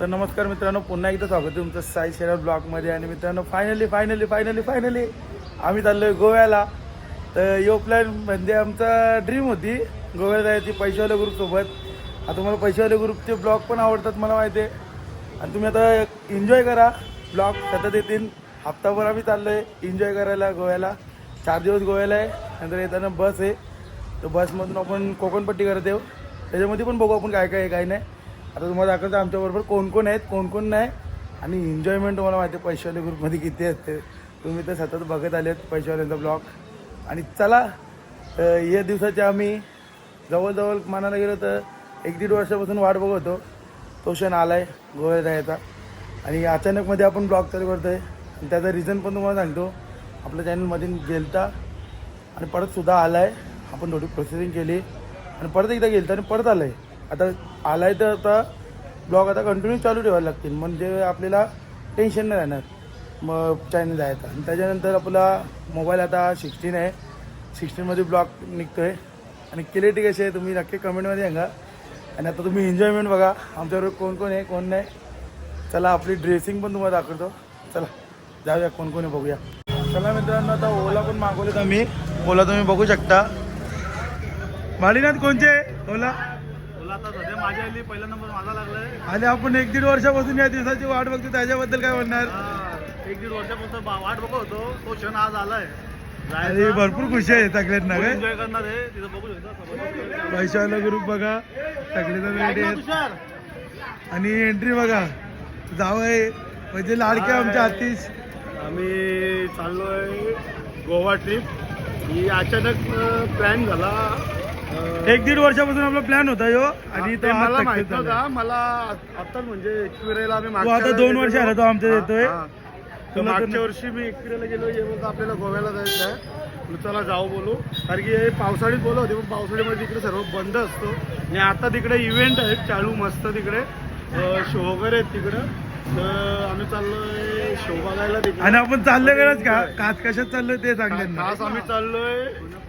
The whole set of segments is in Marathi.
तर नमस्कार मित्रांनो पुन्हा एकदा स्वागत आहे तुमचं साई शेरा ब्लॉगमध्ये आणि मित्रांनो फायनली फायनली फायनली फायनली आम्ही चाललो आहे गोव्याला. तर यो प्लॅन म्हणजे आमचा ड्रीम होती गोव्याला जायची पैशावाल्या ग्रुपसोबत आता तुम्हाला पैशावाले ग्रुपचे ब्लॉग पण आवडतात मला माहिती आहे. आणि तुम्ही आता एन्जॉय करा. ब्लॉग सतत येतील. हप्ताभर आम्ही चाललो आहे एन्जॉय करायला गोव्याला. चार दिवस गोव्याला आहे. नंतर येताना बस आहे. तर बसमधून आपण कोकणपट्टी करत येऊ त्याच्यामध्ये पण बघू आपण काय काय आहे काय नाही. आता तुम्हाला दाखवतो आमच्याबरोबर कोण कोण आहेत कोण कोण नाही. आणि एन्जॉयमेंट तुम्हाला माहिती आहे पैशावाल्या ग्रुपमध्ये किती असते. तुम्ही तर सतत बघत आले आहेत पैशावाल्यांचा ब्लॉग आणि चला तर या दिवसाचे आम्ही जवळजवळ म्हणायला गेलो तर एक दीड वर्षापासून वाट बघत होतो. तो क्षण आला आहे गोव्यात यायचा आणि अचानकमध्ये आपण ब्लॉग चालू करतो आहे आणि त्याचा रिझन पण तुम्हाला सांगतो. आपल्या चॅनलमध्ये गेलता आणि परतसुद्धा आला आहे आपण थोडी प्रोसेसिंग केली. आणि परत एकदा गेलता आणि परत आलं आहे आता आलाय तर आता ब्लॉग आता कंटिन्यू चालू ठेवायला लागतील. म्हणजे आपल्याला टेन्शन नाही राहणार. मग चॅनल जायचा आणि त्याच्यानंतर आपला मोबाईल आता सिक्स्टीन आहे. सिक्स्टीनमध्ये ब्लॉग निघतो आहे आणि क्लिअरिटी कशी आहे तुम्ही नक्की कमेंटमध्ये सांगा. आणि आता तुम्ही एन्जॉयमेंट बघा. आमच्याबरोबर कोण कोण आहे कोण नाही. चला आपली ड्रेसिंग पण तुम्हाला दाखवतो. चला जाऊया कोण कोण आहे बघूया. चला मित्रांनो आता ओला पण मागवलेत आम्ही. ओला तुम्ही बघू शकता. माडीनाथ कोणचे? ओला. तुला आता सध्या माझ्या आली पहिला नंबर माझा लागलाय. आणि आपण एक दीड वर्षापासून या दिवसाची वाट बघतो त्याच्याबद्दल काय म्हणणार? हा, एक दीड वर्षापासून बा- वाट बघत होतो. तो क्षण आज आलाय. आणि भरपूर खुशी आहे सगळ्यांना काय एन्जॉय करणार आहे. तिथं बघू शकता. ग्रुप बघा. सगळेजण रेडी आहेत. तुषार. आणि एंट्री बघा. आहे म्हणजे लाडके आमच्या आतिश. आम्ही चाललोय गोवा ट्रिप ही अचानक प्लॅन झाला. एक दीड वर्षापासून आपला प्लॅन होता यो आणि ते मला माहीत. नव्हता मला आता म्हणजे एकविरेला आम्ही तू मागच्या आता दोन वर्ष. आला तो आमच्या येतोय. हा. तर मागच्या वर्षी मी एकविरेला गेलो हे बोलतो आपल्याला गोव्याला जायचं आहे. म्हणलं चला जाऊ बोलू. कारण की हे पावसाळीत बोलत होते पण पावसाळीमध्ये तिकडे सर्व बंद असतो. आणि आता तिकडे इव्हेंट आहेत चालू मस्त तिकडे. शो वगैरे आहेत तिकडे. तर आम्ही चाललोय शो बघायला तिकडे. आणि आपण चाललोय का? काच कशात चाललोय ते सांगले खास आम्ही चाललोय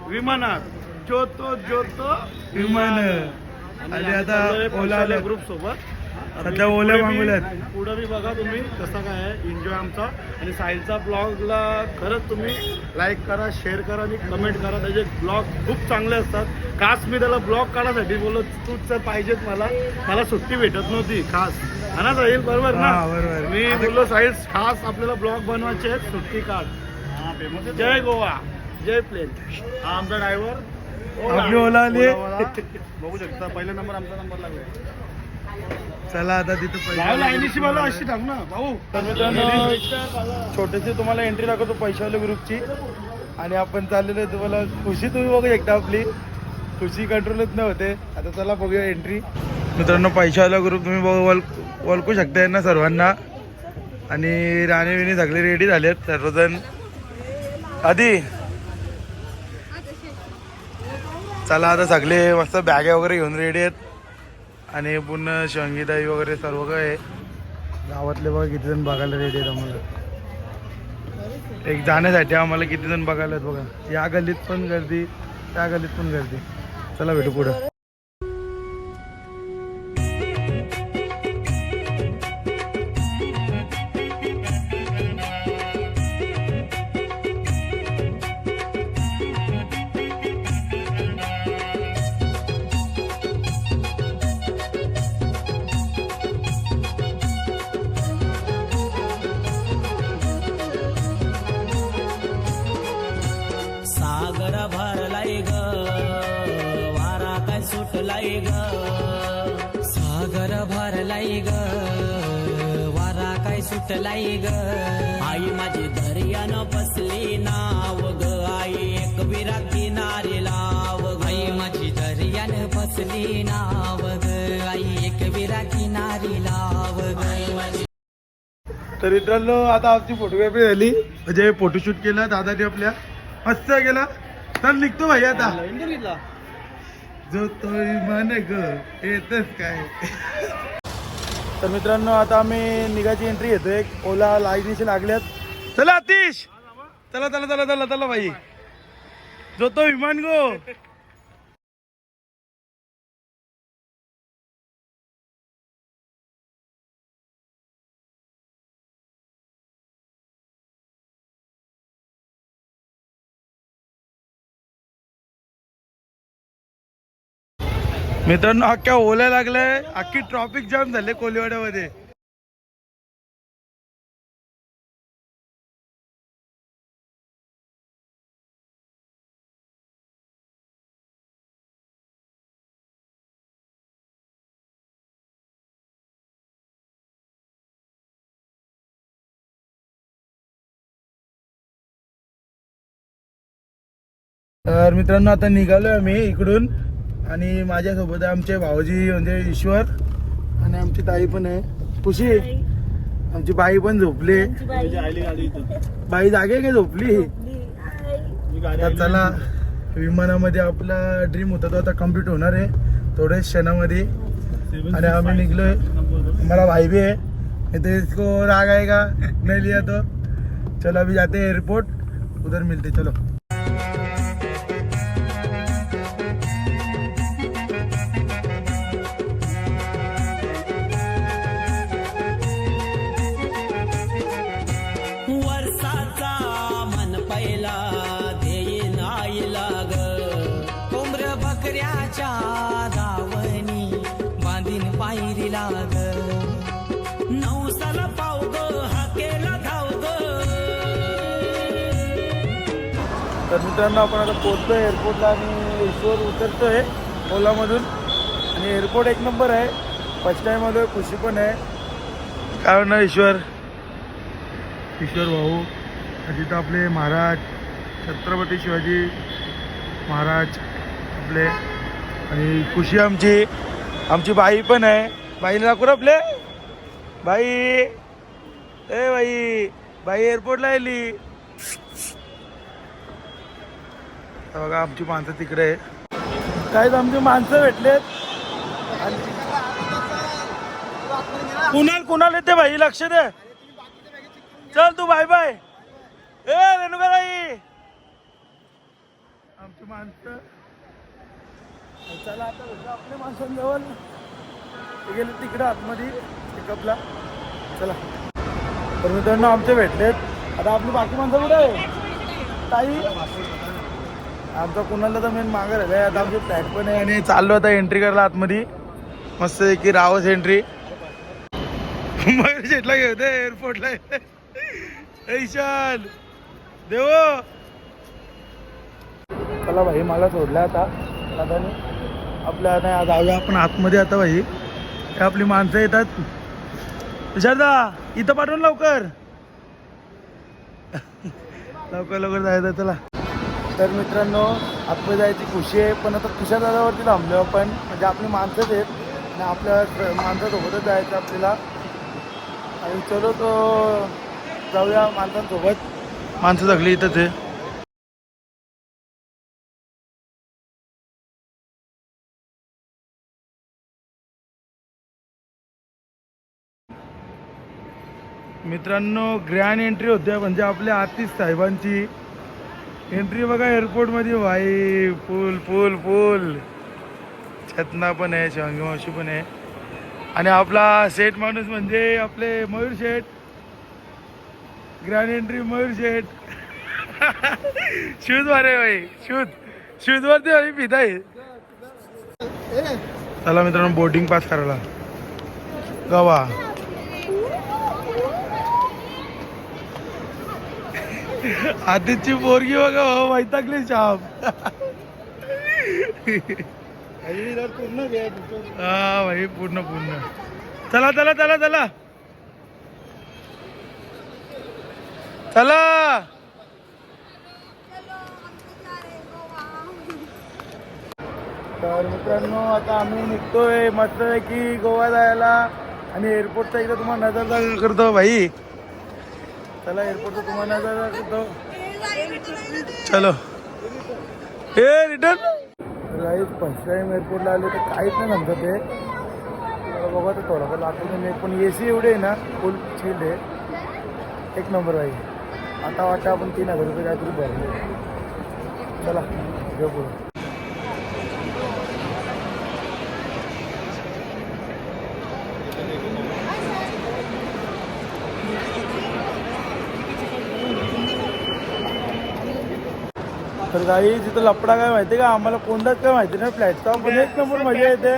विमानात. जोतो जोतो विमान. आणि आता ओला आलं ग्रुप सोबत सध्या ओल्या मागवल्यात. पुढे बी बघा तुम्ही कसा काय आहे. एन्जॉय आमचा. आणि साहिलचा ब्लॉगला खरंच तुम्ही लाईक करा शेअर करा आणि कमेंट करा. त्याचे ब्लॉग खूप चांगले असतात. खास मी त्याला ब्लॉग काढायसाठी बोललो तूच तर पाहिजेत मला. मला सुट्टी भेटत नव्हती खास. हा ना साहिल? बरोबर ना? हा, बरोबर. मी बोललो साहिल खास आपल्याला ब्लॉग बनवायचे आहेत. सुट्टी काढ. जय गोवा. जय प्लेन. हा आमचा ड्रायव्हर आपली ओला आली. बघू शकता पहिला नंबर आमचा नंबर लागला चला आता तिथं मला अशी ना भाऊ. छोटीशी तुम्हाला एंट्री दाखवतो पैशावाल्या ग्रुपची आणि आपण चाललेलो तुम्हाला खुशी तुम्ही बघू शकता आपली. खुशी कंट्रोलच न होते आता चला बघूया एंट्री मित्रांनो पैशावाला ग्रुप तुम्ही बघू ओळख ओळखू शकता यांना सर्वांना. आणि राणे विणी सगळे रेडी झालेत सर्वजण. आधी चला आता सगळे मस्त बॅगे वगैरे घेऊन रेडी आहेत. आणि पूर्ण शंगीताई वगैरे सर्व काय गावातले बघा किती जण बघायला रेडी आहेत आम्हाला. एक जाण्यासाठी आम्हाला किती जण बघायला आहेत बघा. या गल्लीत पण गर्दी त्या गल्लीत पण गर्दी. चला भेटू पुढं. बसली नाव ग आई एक विरा किनारी लाव आई माझी दर्यान बसली नाव ग. आई एक विरा किनारी लाव ग. तर मित्रांनो आता आमची फोटोग्राफी झाली. म्हणजे फोटोशूट केलं दादाने आपल्या मस्त केला. तर निघतो भाई आता. जो तो मन ग येतच काय. तर मित्रांनो आता आम्ही निघाची एंट्री घेतोय. ओला लाईनीशी लागल्यात. चला अतिश चला चला चला चला चला भाई. जो तो विमान गो. मित्रांनो अख्ख्या ओल्या लागलंय. अख्खी ट्रॉफिक जाम झाले कोलिवाड्यामध्ये. तर मित्रांनो आता निघालोय आम्ही इकडून. आणि माझ्यासोबत आहे आमचे भाऊजी म्हणजे ईश्वर आणि आमची ताई पण आहे. खुशी. आमची बाई पण झोपली. तुझी आली गाडी इथं. बाई जागे काय झोपली? चला विमानामध्ये आपला ड्रीम होता तो आता कंप्लीट होणार आहे. थोड्या क्षणामध्ये. आणि आम्ही निघलोय. हमारा भाई भी है नहीं तो इसको राग आएगा नहीं लिया तो. चलो अभी जाते हैं एयरपोर्ट उधर मिलते चलो. तर मित्रांनो आपण आता पोहोचतोय एअरपोर्टला आणि ईश्वर उतरतोय ओलामधून. आणि एअरपोर्ट एक नंबर आहे. फर्स्ट टाइम आलोय खुशी पण आहे. काय म्हणणार ईश्वर? ईश्वर भाऊ तिथं आपले महाराज छत्रपती शिवाजी महाराज आपले. आणि खुशी आमची आमची बाई पण आहे. बाईला दाखवू आपले. बाई. ए बाई बाई एअरपोर्टला आली. बघा आमची माणसं तिकडे काहीच आमची माणसं भेटलेत. कुणाल कुणाल येते भाई? लक्ष दे. चल तू बाय बाय ए रेणुकाताई आमची माणसं. चला आता भेटू आपल्या माणसांजवळ. ते गेले तिकडे आतमध्ये पिकअपला चला. तर मित्रांनो आमचे भेटलेत. आता आपली बाकी माणसं कुठे आहे ताई? आमचा कुणाला तर मेन मागं राहिलं आहे. आता आमची फ्लॅट पण आहे आणि चाललो आता एंट्री करायला आतमध्ये. मस्त आहे की रावच एंट्री मयूर शेटला घेऊ एअरपोर्टला ईशान. देव. चला भाई मला सोडला आता. दादाने आपल्या आता जाऊया आपण आतमध्ये आता भाई. आपली माणसं येतात. विचारदा इथं पाठवून लवकर. लवकर लवकर जायचं चला. तर मित्रांनो आपलं जायची खुशी आहे. पण आता तुषार दादावरती थांबलो आपण. म्हणजे आपली माणसंच आहेत. आणि आपल्या माणसासोबतच जायचं आपल्याला. आणि चलो तो जाऊया माणसांसोबत. माणसं सगळी इथंच आहे. मित्रांनो ग्रँड एंट्री होते. म्हणजे आपल्या आतिश साहेबांची. एंट्री बघा एअरपोर्टमध्ये. भाई फुल फुल फुल छतना पण आहे शिवांगी मावशी पण आहे. आणि आपला सेट माणूस म्हणजे आपले Mayur Sheth. Grand entry Mayur Sheth. Shoes मारे भाई शूज. शूज वरती भाई पिता आहे चला मित्रांनो बोटिंग पास करायला. गवा. आधीची पोरगी बघा हो वैतागली शाम. पूर्ण हा भाई पूर्ण पूर्ण. चला चला चला चला. चला. तर मित्रांनो आता आम्ही निघतोय मस्त की गोवा जायला आणि एअरपोर्टचा एकदा तुम्हाला नजर करतो भाई. चला एअरपोर्टचा तुम्हाला चलो. ए रिटर्न राईट फर्स्ट टाइम एअरपोर्टला आले तर काहीच नाही समजत ते बघा तर थोडाफार लागतो नाही पण ए सी एवढे आहे ना फुल चिल्ड आहे. एक नंबर आहे आता वाटतं आपण तीन हजार रुपये काहीतरी भरले. चला घेऊ पुढे. तर काही तिथं लपडा काय माहिती का? आम्हाला कोणताच काय माहिती नाही फ्लॅटचा पण एक नंबर मजा येते.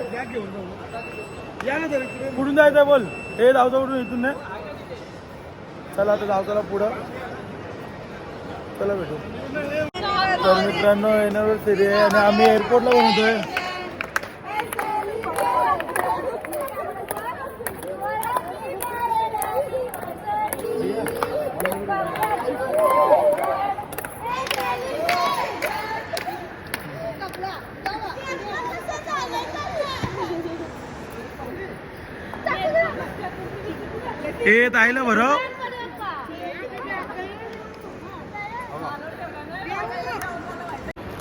कुठून जायचं बोल? हे धावतो कुठून? इथून नाही. चला आता जाऊ चला पुढं. चला भेटू. तर मित्रांनो फेरी आहे आणि आम्ही एअरपोर्टला बनवतोय हे ताईला बरं?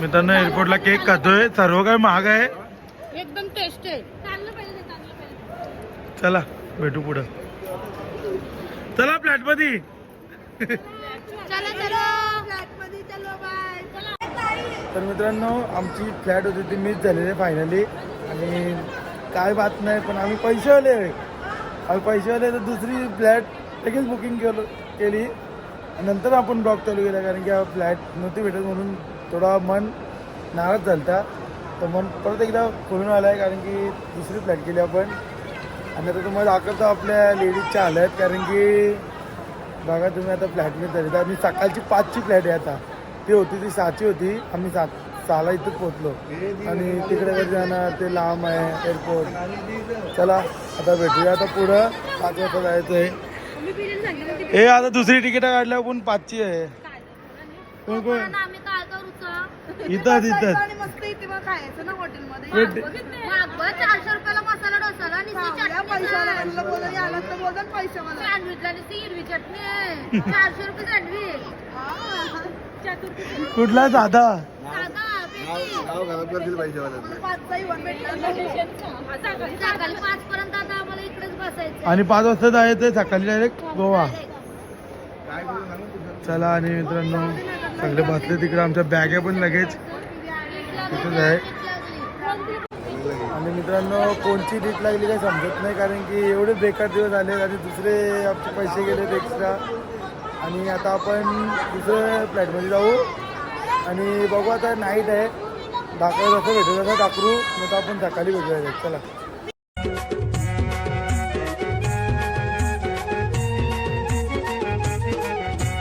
मित्रांनो एअरपोर्टला केक खातोय. सर्व काय महाग आहे? एकदम टेस्ट आहे. चला भेटू पुढं. चला फ्लॅटमध्ये चला चला फ्लॅटमध्ये. चलो बाय चला. तर मित्रांनो आमची फ्लॅट होती ती मिस झालेली आहे फायनली आणि काय बात नाही पण आम्ही पैसेवाले आहे आम्ही पैसेवाले तर दुसरी फ्लॅट लगेच बुकिंग केलं केली. नंतर आपण ब्लॉक चालू केला कारण की हा फ्लॅट नव्हती भेटत म्हणून थोडा मन नाराज झालता. तर मन परत एकदा खोलून आला आहे कारण की दुसरी फ्लॅट केली आपण. आणि आता तुम्हाला दाखवतो आपल्या लेडीजच्या आल्या आहेत कारण की बघा तुम्ही आता फ्लॅट झाली तर. आणि सकाळची पाचची फ्लॅट आहे आता. ती होती ती सहाची होती. आम्ही सात सहाला इथं पोचलो आणि तिकडे कधी जाणार? ते लांब आहे एअरपोर्ट चला. आता भेटूया आता पुढं. पाच वाजता जायचं आहे. हे आता दुसरी तिकीट काढल्यावर पण पाचची आहे. कोण कोण? इथं कुठला साधा. सकाळी पाच पर्यंत आता आम्हाला इकडेच बसायचं आणि पाच वाजता जायचं सकाळी डायरेक्ट गोवा. चला आणि मित्रांनो सगळे बसले तिकडे आमच्या बॅगा पण लगेच तिथेच आहे. आणि मित्रांनो कोणची डीट लागली काही समजत नाही कारण की एवढे बेकार दिवस आले आणि दुसरे आमचे पैसे गेलेत एक्स्ट्रा आणि आता आपण दुसऱ्या फ्लॅटमध्ये जाऊ. आणि बघू आता नाईट आहे. दाखव जसं भेटू तसं दाखवू. मग तर आपण सकाळी भेटूया चला.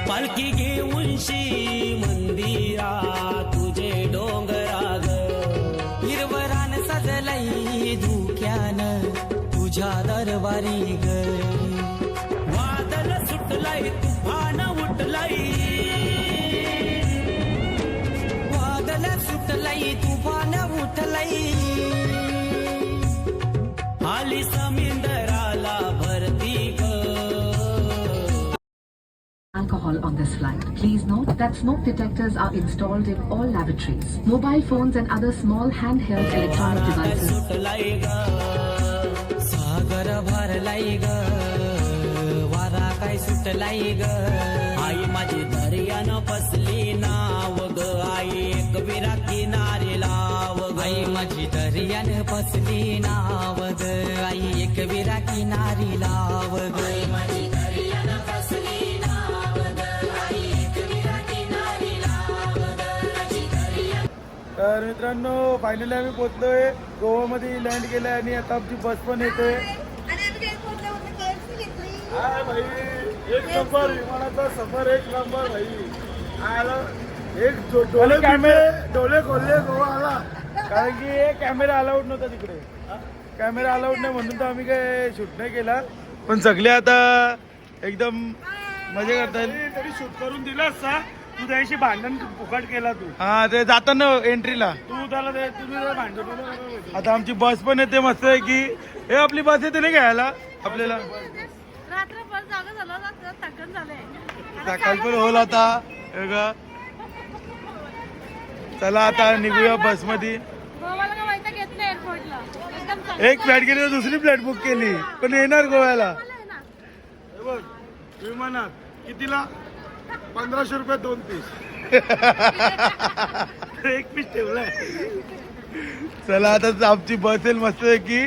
पालखी घेऊन शी मंदिरा तुझे डोंगराग. हिरवरान सजलई धुक्यान तुझ्या दरबारी ग. वादळ सुटलंय तुफान उठलंय. वादळ सुटलंय तुफान उठलंय आली समुंदराला भरती ग alcohol on this flight. Please note that smoke detectors are installed in all lavatories. Mobile phones and other small handheld electronic काय devices सुटलाय ग सागर भरलाय ग वारा काय सुटलाय ग आई माझी दर्यानं फसली नाव ग. आई एक विरा किनारे लाव आई माझी दर्यानं फसली नाव ग. आई एक विरा किनारी लाव ग. माझी दर्यानं फसली नाव ग. आई एक विरा किनारी लाव ग. माझी दर्या तर मित्रांनो फायनली आम्ही पोहोचलोय. गोवामध्ये लँड केलंय आणि आता आमची बस पण येते आणि आम्ही काही बोलले होते KFC घेतली. हाय भाई. एक नंबर विमानाचा सफर एक नंबर भाई. आला. एक जो- कॅमेरे डोळे खोलले गोवा आला. कारण की कॅमेरा अलाउड नव्हता तिकडे. कॅमेरा अलाउड नाही म्हणून तर आम्ही काय शूट नाही केला. पण सगळे आता एकदम मजा करतात तरी शूट करून दिला असता तू त्याशी भांडण फुकट केला तू. हा ते जाताना एंट्रीला तू त्याला ते- तुम्ही त्याला भांडण. आता आमची बस पण येते मस्त आहे की. हे आपली बस येते नाही घ्यायला आपल्याला. पण होल आता हे बघा. चला आता निघूया बसमध्ये गोवाला का माहिती घेतलं एअरपोर्टला? एकदम चांगलं. एक फ्लॅट गेली तर दुसरी फ्लॅट बुक केली. पण येणार गोव्याला. हे विमानात कितीला? पंधराशे रुपये दोन पीस एक पीस ठेवलाय. चला आता आमची बस येईल मस्त आहे की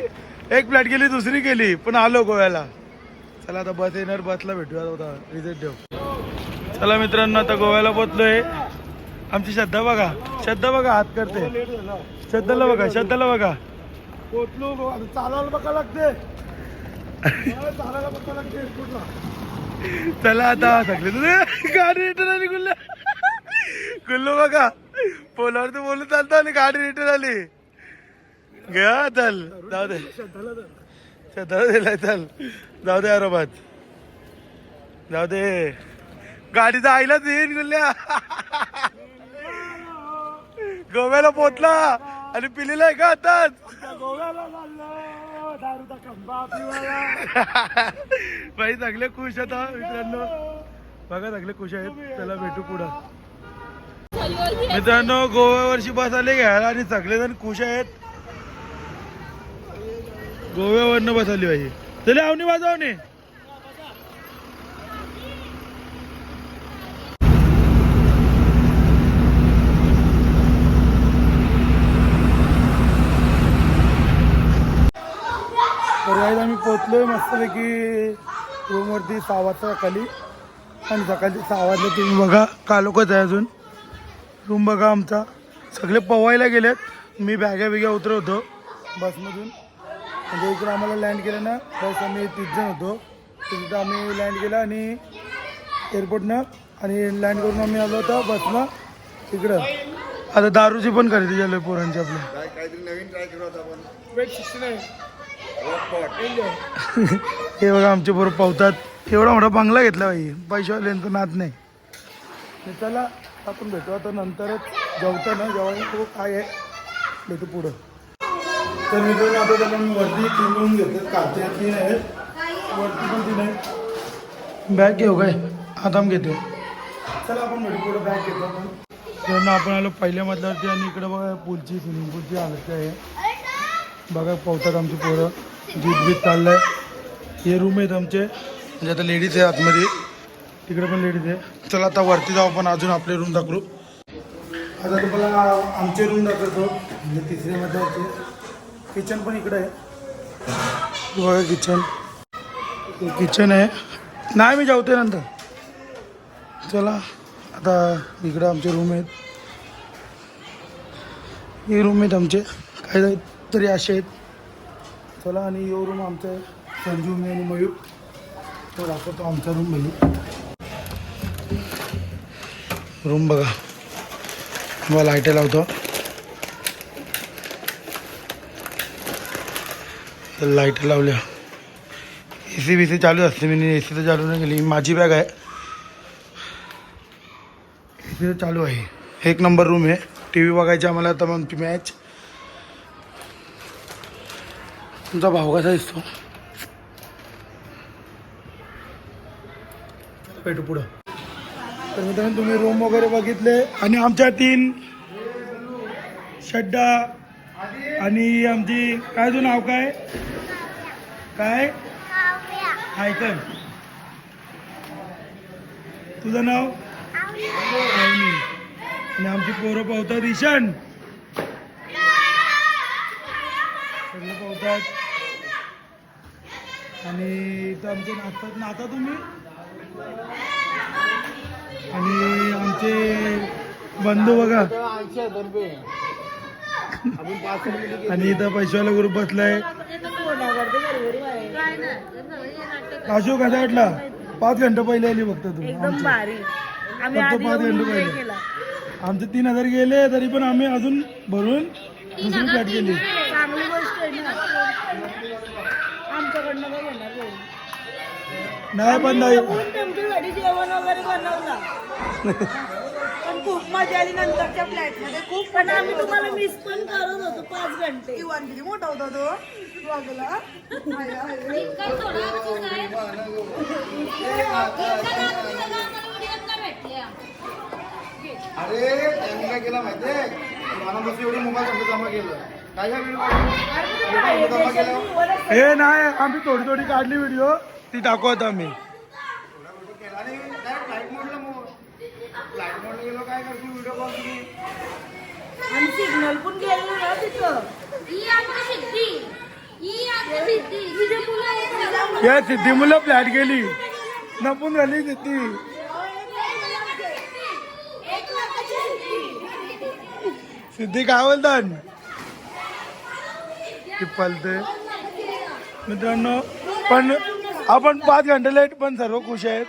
एक फ्लॅट गेली दुसरी गेली पण आलो गोव्याला. चला आता बस येणार बसला भेटूया आता. रिझल्ट ठेव चला मित्रांनो आता गोव्याला पोचलोय आमची श्रद्धा बघा. श्रद्धा बघा हात करते. झाला. श्रद्धाला बघा श्रद्धाला बघा. पोचलो गो- आता चालायला बघा लागते. चला आता सगळे तुझे गाडी रिटर्न आली गुल्ला. गुल्लू बघा. पोलावर तर बोलून चालतो आणि गाडी रिटर्न आली. घ्या चल. जाऊ दे. श्रद्धाला दिलाय चल. जाऊ दे आरोबात. जाऊ दे. गाडीचा आईलाच देईन गुल्ल्या. गोव्याला पोचला आणि पिलेला आहे का आताच? भाई चांगले खुश आता मित्रांनो. बघा सगळे खुश आहेत. त्याला भेटू पुढं. मित्रांनो गोव्यावरची बस आली घ्यायला आणि सगळेजण खुश आहेत. गोव्यावरनं बस आली पाहिजे. चले आवनी वाजवणे तर गाईज आम्ही पोचलोय मस्तपैकी रूमवरती सहा वाजता सकाळी आणि सकाळची सहा वाजले तुम्ही बघा कालोकच आहे अजून. रूम बघा आमचा. सगळे पवायला गेलेत. मी बॅग्या बिग्या उतरवतो बसमधून. म्हणजे इकडे आम्हाला लँड केलं ना बस आम्ही तीस जण होतो. तिथं आम्ही लँड केलं आणि एअरपोर्टनं आणि लँड करून आम्ही आलो होतो बसनं इकडं. आता दारूची पण खरेदी झाली पोरांची आपल्या काहीतरी नवीन ट्राय करू आता आपण. हे बघा आमचे बरोबर पावतात. एवढा मोठा बंगला घेतला बाई. पैशावाल्यांचं नाद नाही. तर चला आपण भेटू आता नंतरच. जेवताना जेवायला तो काय आहे? भेटू पुढं. तर मित्रांनो आता त्याला मी वरती तीन रूम घेतले कालच्या तीन आहेत. वरती पण तीन आहेत. बॅग घेऊ काय? आता घेतो. चला आपण पुढं बॅग घेतो आपण. मित्रांनो आपण आलो पहिल्या मधल्यावरती आणि इकडं बघा पूलची स्विमिंग पूलची हालत आहे. बघा पावतात आमची पोरं जीत बीत चाललंय. हे रूम आहेत आमचे. म्हणजे आता लेडीज आहे आतमध्ये. तिकडे पण लेडीज आहे. चला आता वरती जाऊ आपण अजून आपले रूम दाखवू. आता तुम्हाला आमचे रूम दाखवतो. म्हणजे तिसरे मधल्यावरती किचन पण इकडे आहे. बघा किचन. किचन आहे. नाही मी जेवते नंतर. चला आता इकडं आमचे रूम आहेत. हे रूम आहेत आमचे. काही तरी असे आहेत. चला आणि यो रूम आमचा आहे. संजू मी आणि मयूर. तो दाखवतो आमचा रूम बघू रूम बघा. मला लाइट लावतो. लाइट लावल्या. ए सी बी सी चालू असते मी. ए सी तर चालू नाही केली. माझी बॅग आहे. ए सी तर चालू आहे. एक नंबर रूम आहे. टी व्ही बघायची आम्हाला आता मग ती मॅच तुमचा भाव कसा दिसतो? भेटू पुढं. तर मित्रांनो तुम्ही रूम वगैरे बघितले. आणि आमच्या तीन शड्डा आणि आमची काय तुझं नाव काय? काय? ऐकन तुझं नाव? अवनी. आणि आमची पोरं पावतात ईशान. सगळे पावतात. आणि इथं आमचे नाचतात नाचा तुम्ही? आणि आमचे बंधू बघा. आणि इथं पैशावाला ग्रुप बसलाय. काशू कसा वाटला पाच घंटे पहिले आली फक्त तू. एकदम भारी. फक्त पाच घंटे पहिले. आमचे तीन हजार गेले तरी पण आम्ही अजून भरून दुसरी फ्लॅट केली. नाही पण नाही. खूप मजा आली नंतरच्या फ्लॅटमध्ये. खूप पण आम्ही तुम्हाला मिस पण करत होतो पाच घंटे. इवन किती मोठा होता तो. वागला. अरे त्यांनी काय केलं माहितीये मला मस्त एवढी मोबाईल समजा जमा केलं. काय काय व्हिडिओ जमा केलं हे नाही आम्ही थोडी थोडी काढली व्हिडिओ ती दाखवत आम्ही आणि डायरेक्ट लाइट मोडला मग लाइट मोडला गेलो काय करतो व्हिडिओ कॉल तुम्ही आणि सिग्नल पण गेलेलं ना तिथं ही आमची सिद्धी. ही आमची सिद्धी. तुझे मुलं आहेत? या सिद्धी मुलं फ्लॅट गेली नपून झाली सिद्धी. सिद्धी काय बोलतात ती पलते मित्रांनो पण आपण पाच घंटे लेट पण सर्व खुश आहेत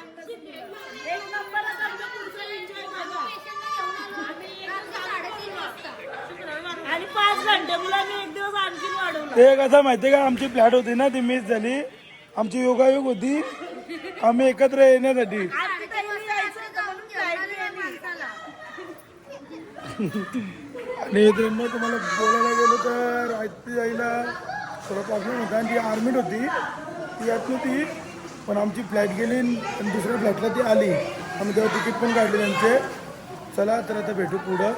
आणि पाच घंटे मुलांनी एक दिवस आणखी वाढवलं ते कसं माहिती का आमची फ्लॅट होती ना ती मिस झाली. आमची योगायोग होती. आम्ही एकत्र येण्यासाठी. आणि ते मग आणि मित्रांनो तुम्हाला बोलायला गेलो तर आयती आईला थोडं प्रॉब्लेम होता. आणि ती आर्मीत होती. ती येत नव्हती पण आमची फ्लॅट गेली आणि दुसऱ्या फ्लॅटला ती आली. आम्ही तेव्हा तिकीट पण काढले त्यांचे. चला तर आता भेटू पुढं.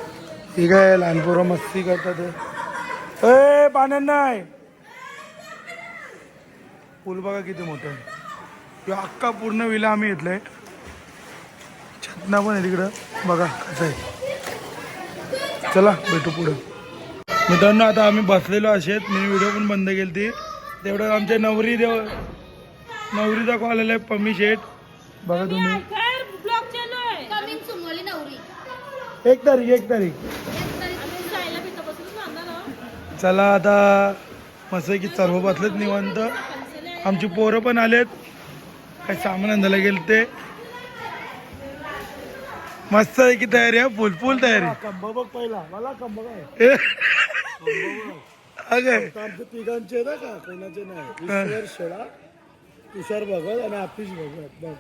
ठीक आहे लहान पोरं मस्ती करतात ए पाण्यात नाही. पूल बघा किती मोठं आहे. अख्खा पूर्ण विला आम्ही घेतलंय. छतना पण आहे तिकडं. बघा कसं आहे. चला भेटू पुढं. मित्रांनो आता आम्ही बसलेलो असेत. मी व्हिडिओ पण बंद केली ती तेवढं आमच्या नवरी देव नवरीचा कॉल आलाय पम्मी शेठ. बघा तुम्ही. काय ब्लॉग चालू आहे? कमिंग सुमोली नवरी. एक तारीख एक तारीख आम्ही जायला तिथं बसून सांगा ना चला आता मस्त की सर्व बसलेत निवांत. आमची पोरं पण आलेत. काही सामान आणायला गेले ते मस्त आहे की तयारी आहे फुल फुल तयारी. कंबा बघ पहिला. मला कंबा काय ए, अगं. आमच्या तिघांचे ना का? कोणाचे नाही. ईश्वर शेळा तुषार भगत आणि भगत. बघ.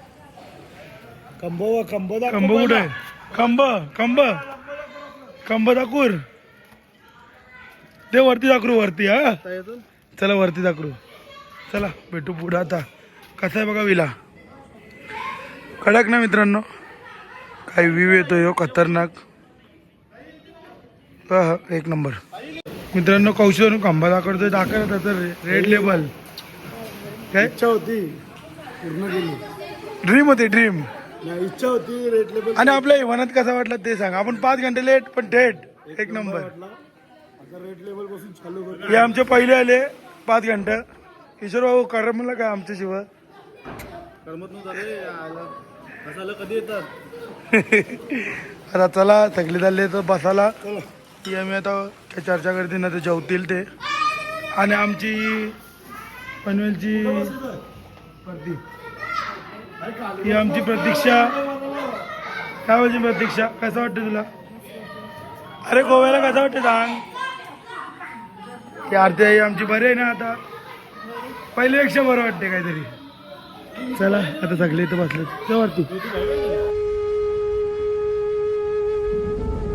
कंब कुठे आहे? कंब कंब कंब दाखवूर ते वरती दाखवू वरती हा. येतो. चला वरती दाखवू. चला भेटू पुढं आता. कसा आहे बघा विला? कडक ना मित्रांनो. काही व्ह्यू येतोय हो खतरनाक. एक नंबर. मित्रांनो कौशल खंबा दाखवतोय. दाखवत त्याचं रेड लेबल काय? इच्छा होती. पूर्ण केली. ड्रीम होती ड्रीम इच्छा होती रेड लेबल आणि आपल्या इव्हनात कसा वाटला ते सांग. आपण पाच घंटे लेट पण थेट एक नंबर हे आमचे पहिले आले पाच घंटे. किशोर भाऊ कर म्हणलं काय आमच्या शिवाय करमत बसायला कधी येतात आता चला थकली झाले तर बसायला. ती आम्ही आता काय चर्चा करते ना ते जेवतील ते. आणि आमची पनवेलची ही आमची प्रतीक्षा. काय बोलची प्रतीक्षा? कसं वाटतं तुला? अरे गोव्याला कसं वाटतं सांग. ही आरती आई आमची बरी आहे ना आता? पहिल्यापेक्षा बरं वाटते काहीतरी. चला आता सगळे इथं बसले वरती